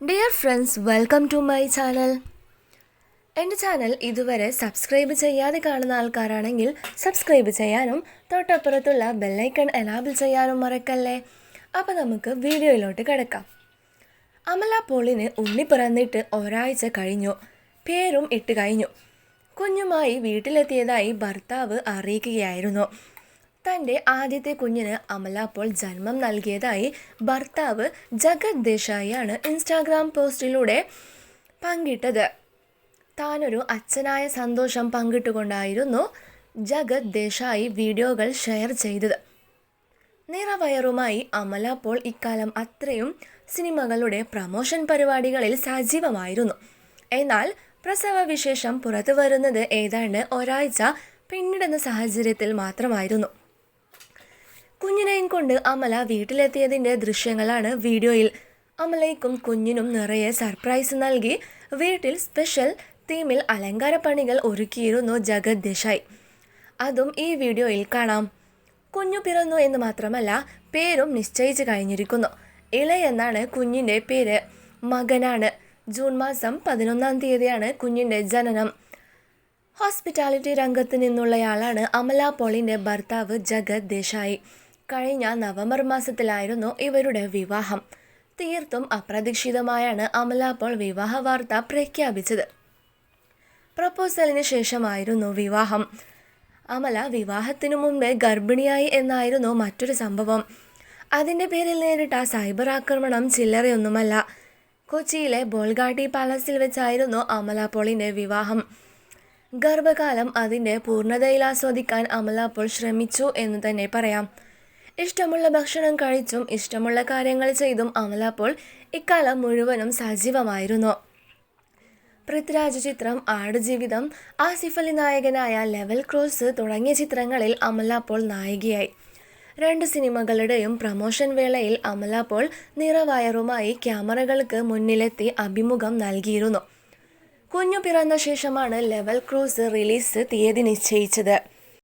Dear friends welcome to my channel എന്റെ channel ഇതുവരെ subscribe ചെയ്യാതെ കാണുന്ന ആൾക്കാരാണെങ്കിൽ സബ്സ്ക്രൈബ് ചെയ്യാനും തൊട്ടപ്പുറത്തുള്ള ബെല്ലൈക്കൺ എനാബിൾ ചെയ്യാനും മറക്കല്ലേ? അപ്പോൾ നമുക്ക് വീഡിയോയിലോട്ട് കിടക്കാം. അമല പോളിന് ഉണ്ണി പിറന്നിട്ട് ഒരാഴ്ച കഴിഞ്ഞു. പേരും ഇട്ട് കഴിഞ്ഞു. കുഞ്ഞുമായി വീട്ടിലെത്തിയതായി ഭർത്താവ് അറിയിക്കുകയായിരുന്നു. തന്റെ ആദ്യത്തെ കുഞ്ഞിന് അമല അപ്പോൾ ജന്മം നൽകിയതായി ഭർത്താവ് ജഗത് ദേശായിയാണ് ഇൻസ്റ്റാഗ്രാം പോസ്റ്റിലൂടെ പങ്കിട്ടത്. താനൊരു അച്ഛനായ സന്തോഷം പങ്കിട്ടുകൊണ്ടായിരുന്നു ജഗത് ദേശായി വീഡിയോകൾ ഷെയർ ചെയ്തത്. നിറവയറുമായി അമല പോൾ ഇക്കാലം അത്രയും സിനിമകളുടെ പ്രമോഷൻ പരിപാടികളിൽ സജീവമായിരുന്നു. എന്നാൽ പ്രസവ വിശേഷം പുറത്തു വരുന്നത് ഏതാണ്ട് ഒരാഴ്ച പിന്നിടുന്ന സാഹചര്യത്തിൽ മാത്രമായിരുന്നു. കുഞ്ഞിനെയും കൊണ്ട് അമല വീട്ടിലെത്തിയതിന്റെ ദൃശ്യങ്ങളാണ് വീഡിയോയിൽ. അമലയ്ക്കും കുഞ്ഞിനും നിറയെ സർപ്രൈസ് നൽകി വീട്ടിൽ സ്പെഷ്യൽ തീമിൽ അലങ്കാര പണികൾ ഒരുക്കിയിരുന്നു ജഗത് ദേശായി. അതും ഈ വീഡിയോയിൽ കാണാം. കുഞ്ഞു പിറന്നു എന്ന് മാത്രമല്ല പേരും നിശ്ചയിച്ചു കഴിഞ്ഞിരിക്കുന്നു. ഇള എന്നാണ് കുഞ്ഞിന്റെ പേര്. മകനാണ്. ജൂൺ മാസം പതിനൊന്നാം തീയതിയാണ് കുഞ്ഞിന്റെ ജനനം. ഹോസ്പിറ്റാലിറ്റി രംഗത്ത് നിന്നുള്ളയാളാണ് അമല പോളിന്റെ ഭർത്താവ് ജഗത് ദേശായി. കഴിഞ്ഞ നവംബർ മാസത്തിലായിരുന്നു ഇവരുടെ വിവാഹം. തീർത്തും അപ്രതീക്ഷിതമായാണ് അമല പോൾ വിവാഹ വാർത്ത പ്രഖ്യാപിച്ചത്. പ്രപ്പോസലിന് ശേഷമായിരുന്നു വിവാഹം. അമല വിവാഹത്തിനു മുമ്പേ ഗർഭിണിയായി എന്നായിരുന്നു മറ്റൊരു സംഭവം. അതിന്റെ പേരിൽ നേരിട്ട സൈബർ ആക്രമണം ചില്ലറയൊന്നുമല്ല. കൊച്ചിയിലെ ബോൾഗാട്ടി പാലസിൽ വെച്ചായിരുന്നു അമല പോളിന്റെ വിവാഹം. ഗർഭകാലം അതിന്റെ പൂർണതയിൽ ആസ്വദിക്കാൻ അമല പോൾ ശ്രമിച്ചു എന്ന് തന്നെ പറയാം. ഇഷ്ടമുള്ള ഭക്ഷണം കഴിച്ചും ഇഷ്ടമുള്ള കാര്യങ്ങൾ ചെയ്തും അമല പോൾ ഇക്കാലം മുഴുവനും സജീവമായിരുന്നു. പൃഥ്വിരാജ് ചിത്രം ആടുജീവിതം ആസിഫ് അലി നായകനായ ലെവൽ ക്രോസ് തുടങ്ങിയ ചിത്രങ്ങളിൽ അമല നായികയായി. രണ്ട് സിനിമകളുടെയും പ്രമോഷൻ വേളയിൽ അമല പോൾ നിറവയറുമായി ക്യാമറകൾക്ക് മുന്നിലെത്തി അഭിമുഖം നൽകിയിരുന്നു. കുഞ്ഞു പിറന്ന ശേഷമാണ് ലെവൽ ക്രോസ് റിലീസ് തീയതി നിശ്ചയിച്ചത്.